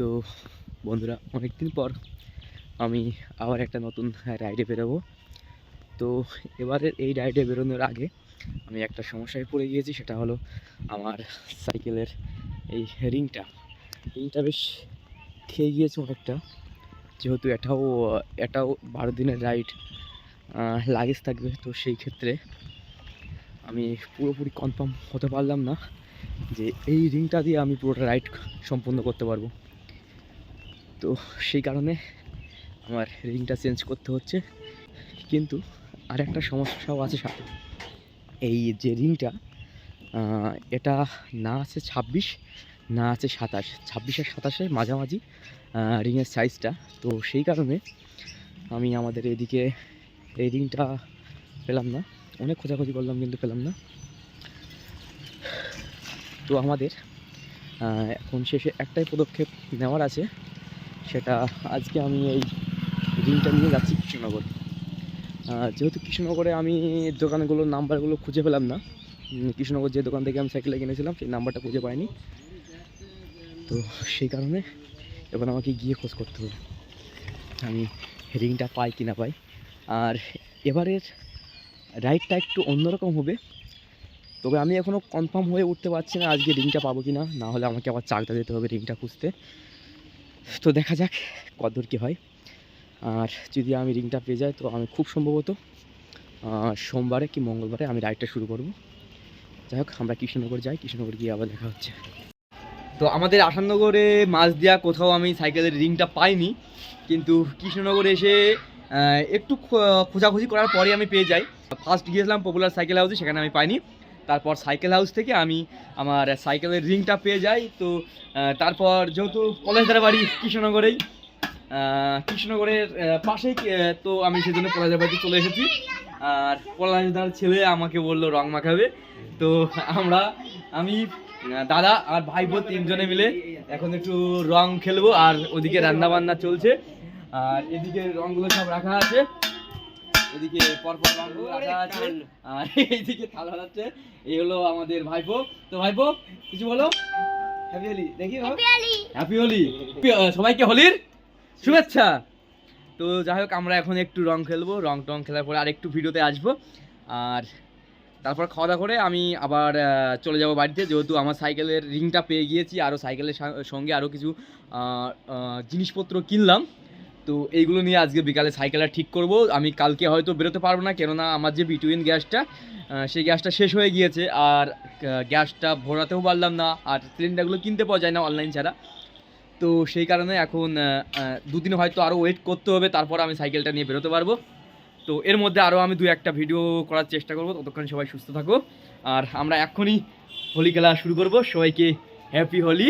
তো বন্ধুরা অনেক দিন পর আমি আবার একটা নতুন রাইডে বেরোবো। তো এবারের এই রাইডে বেরোনোর আগে আমি একটা সমস্যায় পড়ে গিয়েছি, সেটা হলো আমার সাইকেলের এই রিংটা। রিংটা বেশ খেয়ে গিয়েছে অনেকটা। যেহেতু এটাও এটাও বারো দিনের রাইড লাগেজ থাকবে, তো সেই ক্ষেত্রে আমি পুরোপুরি কনফার্ম হতে পারলাম না যে এই রিংটা দিয়ে আমি পুরোটা রাইড সম্পূর্ণ করতে পারব। তো সেই কারণে আমার রিংটা চেঞ্জ করতে হচ্ছে। কিন্তু আর একটা সমস্যাও আছে সাথে। এই যে রিংটা এটা না আছে ছাব্বিশ, না আছে সাতাশ। ছাব্বিশ আর সাতাশের মাঝামাঝি রিংয়ের সাইজটা তো সেই কারণে আমি আমাদের এদিকে এই রিংটা পেলাম না। অনেক খোঁজাখুঁজি করলাম, কিন্তু পেলাম না। তো আমাদের এখন শেষে একটাই পদক্ষেপ নেওয়ার আছে। সেটা আজকে আমি এই রিংটা নিয়ে যাচ্ছি কৃষ্ণনগর। যেহেতু কৃষ্ণনগরে আমি দোকানগুলোর নাম্বারগুলো খুঁজে পেলাম না কৃষ্ণনগর যে দোকান থেকে আমি সাইকেলটা কিনেছিলাম, সেই নাম্বারটা খুঁজে পাইনি। তো সেই কারণে এবার আমাকে গিয়ে খোঁজ করতে হবে, আমি রিংটা পাই কি না পাই। আর এবারের রাইডটা একটু অন্যরকম হবে, তবে আমি এখনও কনফার্ম হয়ে উঠতে পারছি না আজকে রিংটা পাবো কি না না হলে আমাকে আবার চাকদা যেতে হবে রিংটা খুঁজতে। তো দেখা যাক কতদূর কী হয়। আর যদি আমি রিংটা পেয়ে যাই, তো আমি খুব সম্ভবত সোমবারে কি মঙ্গলবারে আমি রাইডটা শুরু করব। যাই হোক, আমরা কৃষ্ণনগর যাই, কৃষ্ণনগর গিয়ে আবার দেখা হচ্ছে। তো আমাদের আসাননগরে মাছ দেওয়া কোথাও আমি সাইকেলের রিংটা পাইনি, কিন্তু কৃষ্ণনগরে এসে একটু খোঁজাখুঁজি করার পরে আমি পেয়ে যাই। ফার্স্ট গিয়েছিলাম পপুলার সাইকেল হাউসে সেখানে আমি পাইনি। তারপর সাইকেল হাউস থেকে আমি আমার সাইকেলের রিংটা পেয়ে যাই। তো তারপর যেহেতু পলাশদার বাড়ি কৃষ্ণনগরেই কৃষ্ণনগরের পাশেই তো আমি সেজন্য পলাশদার বাড়িতে চলে এসেছি। আর পলাশদার ছেলে আমাকে বলল, রং মাখাবে। তো আমরা, আমি দাদা আর ভাইপো তিনজনে মিলে এখন একটু রং খেলব। আর ওদিকে রান্না বান্না চলছে। আর এদিকে রংগুলো সব রাখা আছে। এদিকে পরপর রংগুলো রাখা আছে। আর এইদিকে থাল হারাচ্ছে এই হলো আমাদের ভাইপো। তো ভাইপো কিছু বলো? হ্যাপি হোলি দেখি হ্যাপি হোলি সবাইকে হোলির শুভেচ্ছা। তো যাই হোক আমরা এখন একটু রং খেলব। রং টং খেলার পরে আর একটু ভিডিওতে আসব। আর তারপর খাওয়া দাওয়া করে আমি আবার চলে যাব বাড়িতে। যেহেতু আমার সাইকেলের রিংটা পেয়ে গিয়েছি আরও সাইকেলের সঙ্গে আরও কিছু জিনিসপত্র কিনলাম। তো এইগুলো নিয়ে আজকে বিকালে সাইকেলটা ঠিক করব। আমি কালকে হয়তো বেরোতে পারব না, কেননা আমার যে বিটুইন গ্যাসটা সেই গ্যাসটা শেষ হয়ে গিয়েছে। আর গ্যাসটা ভরাতেও পারলাম না, আর সিলিন্ডারগুলো কিনতে পাওয়া যায় না অনলাইন ছাড়া। তো সেই কারণে এখন দুদিন হয়তো আরও ওয়েট করতে হবে, তারপর আমি সাইকেলটা নিয়ে বেরোতে পারব। তো এর মধ্যে আরও আমি দু একটা ভিডিও করার চেষ্টা করব। ততক্ষণ সবাই সুস্থ থাকো। আর আমরা এখনই হোলি খেলা শুরু করব। সবাইকে হ্যাপি হোলি।